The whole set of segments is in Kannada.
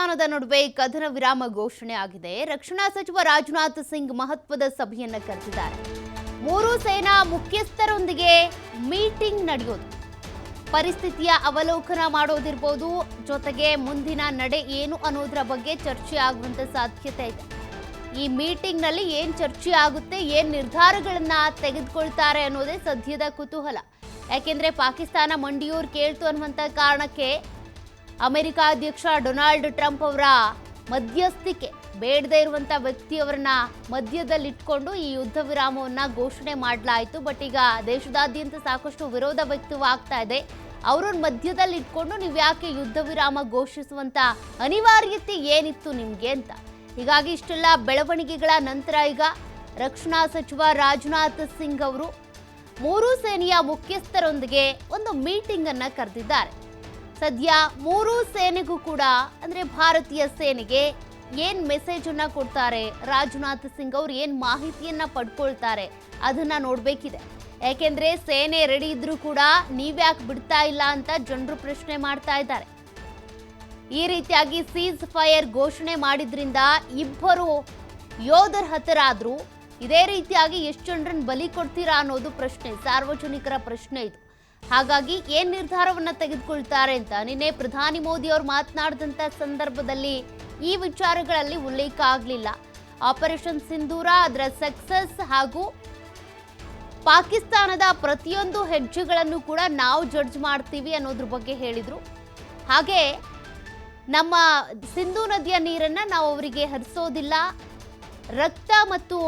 ಪಾಕಿಸ್ತಾನದ ನಡುವೆ ಕದನ ವಿರಾಮ ಘೋಷಣೆ ಆಗಿದೆ. ರಕ್ಷಣಾ ಸಚಿವ ರಾಜನಾಥ್ ಸಿಂಗ್ ಮಹತ್ವದ ಸಭೆಯನ್ನ ಕರೆದಿದ್ದಾರೆ. ಮೂರು ಸೇನಾ ಮುಖ್ಯಸ್ಥರೊಂದಿಗೆ ಮೀಟಿಂಗ್ ನಡೆಯೋದು. ಪರಿಸ್ಥಿತಿಯ ಅವಲೋಕನ ಮಾಡೋದಿರ್ಬೋದು, ಜೊತೆಗೆ ಮುಂದಿನ ನಡೆ ಏನು ಅನ್ನೋದ್ರ ಬಗ್ಗೆ ಚರ್ಚೆ ಆಗುವಂತ ಸಾಧ್ಯತೆ ಇದೆ. ಈ ಮೀಟಿಂಗ್ನಲ್ಲಿ ಏನ್ ಚರ್ಚೆ ಆಗುತ್ತೆ, ಏನ್ ನಿರ್ಧಾರಗಳನ್ನ ತೆಗೆದುಕೊಳ್ತಾರೆ ಅನ್ನೋದೇ ಸದ್ಯದ ಕುತೂಹಲ. ಯಾಕೆಂದ್ರೆ ಪಾಕಿಸ್ತಾನ ಮಂಡಿಯೂರ್ ಕೇಳ್ತು ಅನ್ನುವಂತ ಕಾರಣಕ್ಕೆ ಅಮೆರಿಕ ಅಧ್ಯಕ್ಷ ಡೊನಾಲ್ಡ್ ಟ್ರಂಪ್ ಅವರ ಮಧ್ಯಸ್ಥಿಕೆ. ಬೇಡದೇ ಇರುವಂತ ವ್ಯಕ್ತಿಯವರನ್ನ ಮಧ್ಯದಲ್ಲಿಟ್ಕೊಂಡು ಈ ಯುದ್ಧ ವಿರಾಮವನ್ನ ಘೋಷಣೆ ಮಾಡಲಾಯಿತು. ಬಟ್ ಈಗ ದೇಶದಾದ್ಯಂತ ಸಾಕಷ್ಟು ವಿರೋಧ ವ್ಯಕ್ತವಾಗ್ತಾ ಇದೆ. ಅವ್ರನ್ನ ಮಧ್ಯದಲ್ಲಿ ಇಟ್ಕೊಂಡು ನೀವು ಯಾಕೆ ಯುದ್ಧ ವಿರಾಮ ಘೋಷಿಸುವಂತ ಅನಿವಾರ್ಯತೆ ಏನಿತ್ತು ನಿಮಗೆ ಅಂತ. ಹೀಗಾಗಿ ಇಷ್ಟೆಲ್ಲ ಬೆಳವಣಿಗೆಗಳ ನಂತರ ಈಗ ರಕ್ಷಣಾ ಸಚಿವ ರಾಜನಾಥ್ ಸಿಂಗ್ ಅವರು ಮೂರೂ ಸೇನೆಯ ಮುಖ್ಯಸ್ಥರೊಂದಿಗೆ ಒಂದು ಮೀಟಿಂಗ್ ಅನ್ನ ಕರೆದಿದ್ದಾರೆ. ಸದ್ಯ ಮೂರೂ ಸೇನೆಗೂ ಕೂಡ, ಅಂದ್ರೆ ಭಾರತೀಯ ಸೇನೆಗೆ ಏನ್ ಮೆಸೇಜ್ ಅನ್ನ ಕೊಡ್ತಾರೆ? ರಾಜನಾಥ್ ಸಿಂಗ್ ಅವ್ರು ಏನ್ ಮಾಹಿತಿಯನ್ನ ಪಡ್ಕೊಳ್ತಾರೆ? ಅದನ್ನ ನೋಡ್ಬೇಕಿದೆ. ಯಾಕೆಂದ್ರೆ ಸೇನೆ ರೆಡಿ ಇದ್ರೂ ಕೂಡ ನೀವ್ಯಾಕೆ ಬಿಡ್ತಾ ಇಲ್ಲ ಅಂತ ಜನರು ಪ್ರಶ್ನೆ ಮಾಡ್ತಾ ಇದ್ದಾರೆ. ಈ ರೀತಿಯಾಗಿ ಸೀಸ್ ಫೈರ್ ಘೋಷಣೆ ಮಾಡಿದ್ರಿಂದ ಇಬ್ಬರು ಯೋಧರ ಹತರಾದ್ರು, ಇದೇ ರೀತಿಯಾಗಿ ಎಷ್ಟು ಜನರನ್ನ ಬಲಿ ಕೊಡ್ತೀರಾ ಅನ್ನೋದು ಪ್ರಶ್ನೆ, ಸಾರ್ವಜನಿಕರ ಪ್ರಶ್ನೆ ಇದು. ಹಾಗಾಗಿ ಏನ್ ನಿರ್ಧಾರವನ್ನ ತೆಗೆದುಕೊಳ್ತಾರೆ ಅಂತ ನಿನ್ನೆ ಪ್ರಧಾನಿ ಮೋದಿ ಅವರು ಮಾತನಾಡಿದಂತ ಸಂದರ್ಭದಲ್ಲಿ ಈ ವಿಚಾರಗಳಲ್ಲಿ ಉಲ್ಲೇಖ ಆಗಲಿಲ್ಲ. ಆಪರೇಷನ್ ಸಿಂಧೂರ ಅದರ ಸಕ್ಸಸ್ ಹಾಗೂ ಪಾಕಿಸ್ತಾನದ ಪ್ರತಿಯೊಂದು ಹೆಜ್ಜೆಗಳನ್ನು ಕೂಡ ನಾವು ಜಡ್ಜ್ ಮಾಡ್ತೀವಿ ಅನ್ನೋದ್ರ ಬಗ್ಗೆ ಹೇಳಿದ್ರು. ಹಾಗೆ ನಮ್ಮ ಸಿಂಧೂ ನದಿಯ ನೀರನ್ನ ನಾವು ಅವರಿಗೆ ಹರಿಸೋದಿಲ್ಲ. ರಕ್ತ ಮತ್ತು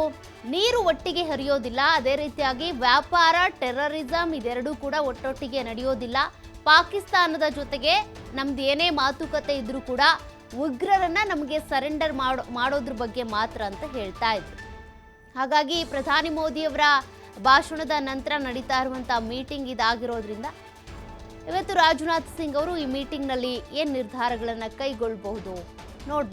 ನೀರು ಒಟ್ಟಿಗೆ ಹರಿಯೋದಿಲ್ಲ. ಅದೇ ರೀತಿಯಾಗಿ ವ್ಯಾಪಾರ, ಟೆರರಿಸಂ ಇದೆರಡೂ ಕೂಡ ಒಟ್ಟೊಟ್ಟಿಗೆ ನಡೆಯೋದಿಲ್ಲ. ಪಾಕಿಸ್ತಾನದ ಜೊತೆಗೆ ನಮ್ದು ಏನೇ ಮಾತುಕತೆ ಇದ್ರೂ ಕೂಡ ಉಗ್ರರನ್ನ ನಮಗೆ ಸರೆಂಡರ್ ಮಾಡೋ, ಮಾಡೋದ್ರ ಬಗ್ಗೆ ಮಾತ್ರ ಅಂತ ಹೇಳ್ತಾ ಇದ್ರು. ಹಾಗಾಗಿ ಪ್ರಧಾನಿ ಮೋದಿಯವರ ಭಾಷಣದ ನಂತರ ನಡೀತಾ ಇರುವಂಥ ಮೀಟಿಂಗ್ ಇದಾಗಿರೋದ್ರಿಂದ ಇವತ್ತು ರಾಜನಾಥ್ ಸಿಂಗ್ ಅವರು ಈ ಮೀಟಿಂಗ್ನಲ್ಲಿ ಏನು ನಿರ್ಧಾರಗಳನ್ನು ಕೈಗೊಳ್ಳಬಹುದು ನೋಡ್ಬೇಕು.